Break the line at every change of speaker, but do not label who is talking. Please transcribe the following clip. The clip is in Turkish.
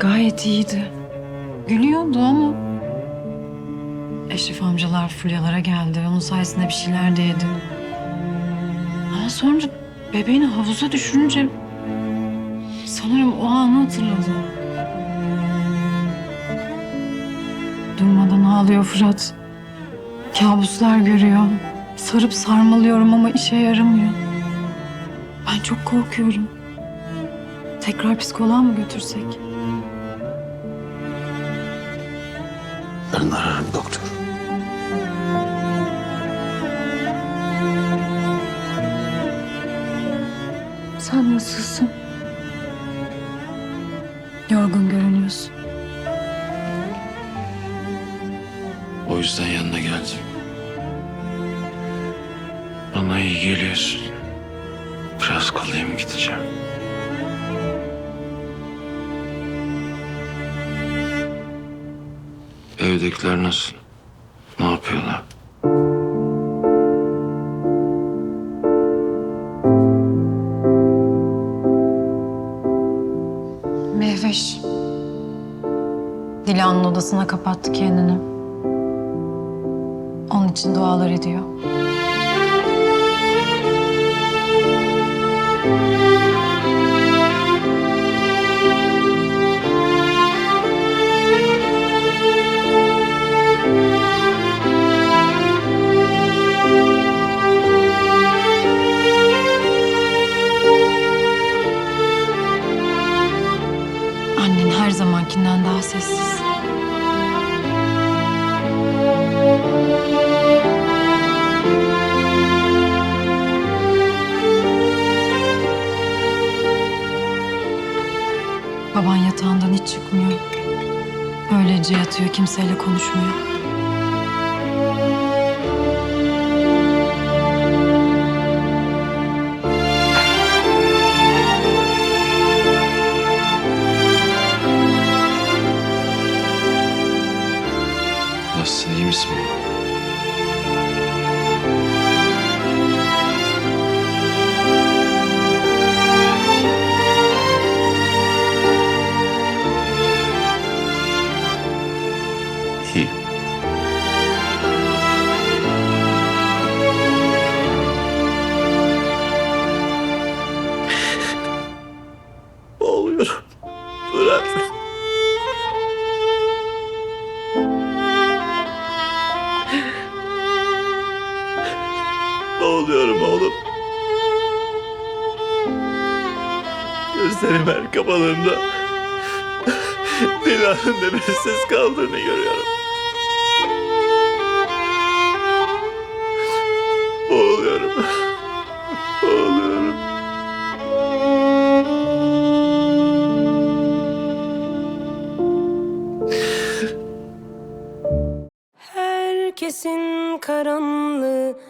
Gayet iyiydi. Gülüyordu ama... Eşref amcalar fulyalara geldi. Onun sayesinde bir şeyler de yedim. Ama sonra bebeğini havuza düşürünce... Sanırım o anı hatırladım. Durmadan ağlıyor Fırat. Kabuslar görüyor. Sarıp sarmalıyorum ama işe yaramıyor. Ben çok korkuyorum. Tekrar psikoloğa mı götürsek?
Ben ararım doktor.
Sen nasılsın? Yorgun görünüyorsun.
O yüzden yanına geldim. Bana iyi geliyorsun. Biraz kalayım gideceğim. Evdekiler nasıl? Ne yapıyorlar?
Mehveş. Dilan'ın odasına kapattı kendini. Onun için dualar ediyor. Annen her zamankinden daha sessiz. Baban yatağından hiç çıkmıyor. Öylece yatıyor, kimseyle konuşmuyor.
Nasılsın Boğuluyorum oğlum. Gözlerim her kapadığımda Dilan'ın nefessiz kaldığını görüyorum. Boğuluyorum. Boğuluyorum.
Herkesin karanlığı